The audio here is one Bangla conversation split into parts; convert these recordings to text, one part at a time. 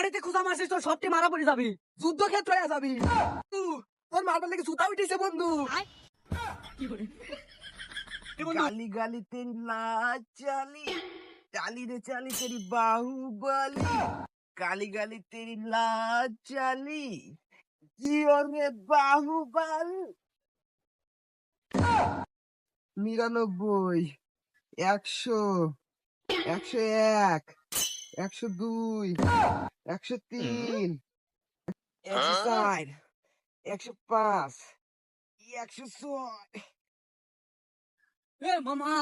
বড়িতে খুঁজা মারছিস, তোর সবটি মারা পড়ে যাবি। যুদ্ধক্ষেত্রে যাবি। তোর মারবার লেগে সুতা উঠেছে, বন্ধু। গালি গালি চালি। রে, চালি তেরি গালি গালি তেরি লাচালি রে নিরানব্বই, একশো একশো এক। একশো দুই একশো তিন একশো চার একশো পাঁচ একশো ছয়। এ মামা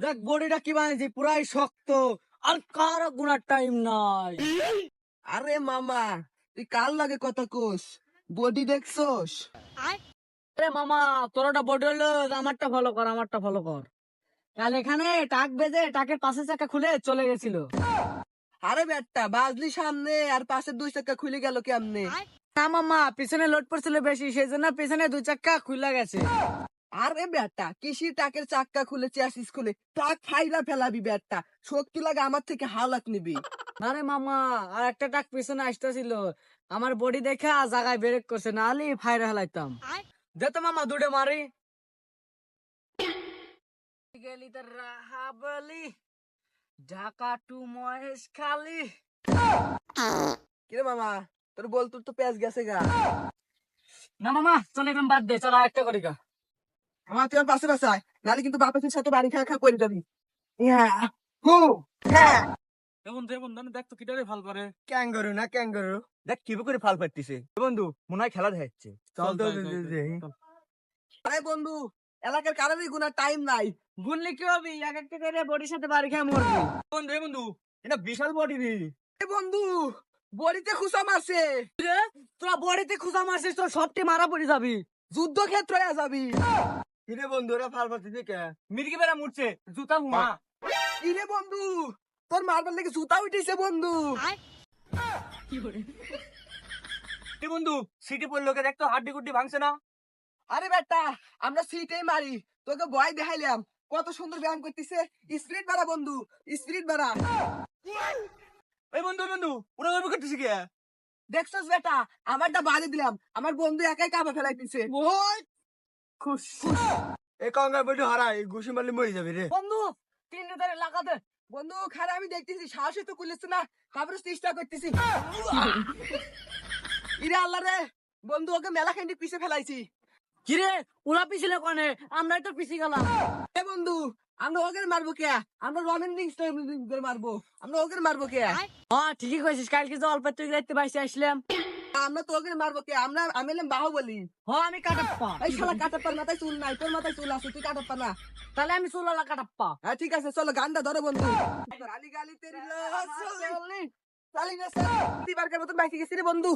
দেখ বডিটা কি বানিয়েছি পুরাই শক্ত আর কারও গুনার টাইম নাই। আরে মামা তুই কার লাগে কথা কোস? বডি দেখছোস? আরে মামা তোরটা বডি হলো আমারটা ফলো কর আমারটা ফলো কর। কাল এখানে টাক বেজে টাকের পাশে চাকা খুলে চলে গেছিল। আরে বেটা বাজলি সামনে আর পাশে দুই চাকা খুলে গেল কেমনে? না মামা পিছনে লোড পড়ছিল বেশি সেই জন্য পিছনে দুই চাক্কা খুলে গেছে। আরে বেটা কিসি টাকের চাক্কা খুলেছে আসিস খুলে টাক ফাইলা ফেলাবি বেটা শক্তি লাগে আমার থেকে হালাক নিবি। আরে মামা আর একটা টাক পিছনে আসতেছিল। আমার বডি দেখা জায়গায় ব্রেক করছে না হলে ফায়ার হেলাইতাম দে তো মামা দুটো মারি। গেলি তো রাহাবলি। ঢাকা টু মহেশ খালি। কিরে মামা তোর বল তোর তো পেঁয়াজ গেছে গা। না মামা চল এখন বাদ দে চল একটা করি গা। আমার তুই আমার পাশে বাসায়। নাহলে কিন্তু বাপের সাথে বাড়ি খাওয়া খাওয়া করে যাবি। হ্যাঁ হু হ্যাঁ। বন্ধু বন্ধু দেখ তো কিটারে ভালো করে ক্যাঙ্গারু না ক্যাঙ্গারু? দেখ কি করে ফাল বন্ধু মনে হয় খেলা দেখাচ্ছে। চল। আরে বন্ধু এলাকার কারোরই গুনা টাইম নাই। গুনলে কি হবে? এক একটা করে বডির সাথে বাড়ি খেয়ে মরবি। বন্ধু বন্ধু এটা বিশাল বডি রে। এ বন্ধু বডিতে খুশা মারছে। তোরা বডিতে খুঁজা মারছিস তোর সবটি মারা পড়ে যাবি। যুদ্ধ ক্ষেত্রে যাবি। কিরে বন্ধু ওরা ফাল পাচ্ছে কে মির্গি বেড়া মুড়ছে জুতা হুমা। ইরে বন্ধু তোর মারবার লেগে জুতা উঠেছে বন্ধু। কি বন্ধু সিটি পড়ল দেখতো হাড্ডি গুড্ডি ভাঙছে না? আরে বেটা আমরা সিটে মারি। তোকে ভয় দেখাইলাম। কত সুন্দর ব্যায়াম করতেছে। স্পিরিট বাড়া বন্ধু স্পিরিট বাড়া। ওই বন্ধু বন্ধু ওরা ওই করতেছে কে? দেখছস বেটা আমারটা বাদে দিলাম। আমার বন্ধু একাই কাবা ফেলাইতেছে। ওই! খুশ। এই কঙ্গার বডি হারাই ঘুষি মারলে মরে যাবে রে। বন্ধু তিন ধরে লাগাতে বন্ধু খারাপ আমি দেখতেছি সাহসই তো কুলিস না। তারপরে চেষ্টা করতেছি। ইরে আল্লাহ রে! বন্ধু ওকে মেলা খান্ডি পিছে ফেলাইছি। কিরে ওরা পিছিলে কনে? আমরাই তো পিছি গেলাম। এ বন্ধু আমরা ওকে মারবো কে? আমরা রমেন রিংস করে মারবো। আমরা ওকে মারবো কে? হ্যাঁ ঠিকই কইছিস কালকে অল্প তুই রাইতে বাইসে আসলাম। আমরা তো ওকে মারবো কে? আমরা আমি এলাম বাহুবলি। হ্যাঁ আমি কাটাপ্পা। এই শালা কাটাপ্পার মাথায় চুল নাই তোর মাথায় চুল আছে তুই কাটাপ্পা না। তাহলে আমি চুলালা কাটাপ্পা। হ্যাঁ ঠিক আছে চলো গানটা ধরো বন্ধু। গালি গালি তেরি লাশ চলি। চালি না চালি। দিবার মতন বাইকে গেছি রে বন্ধু।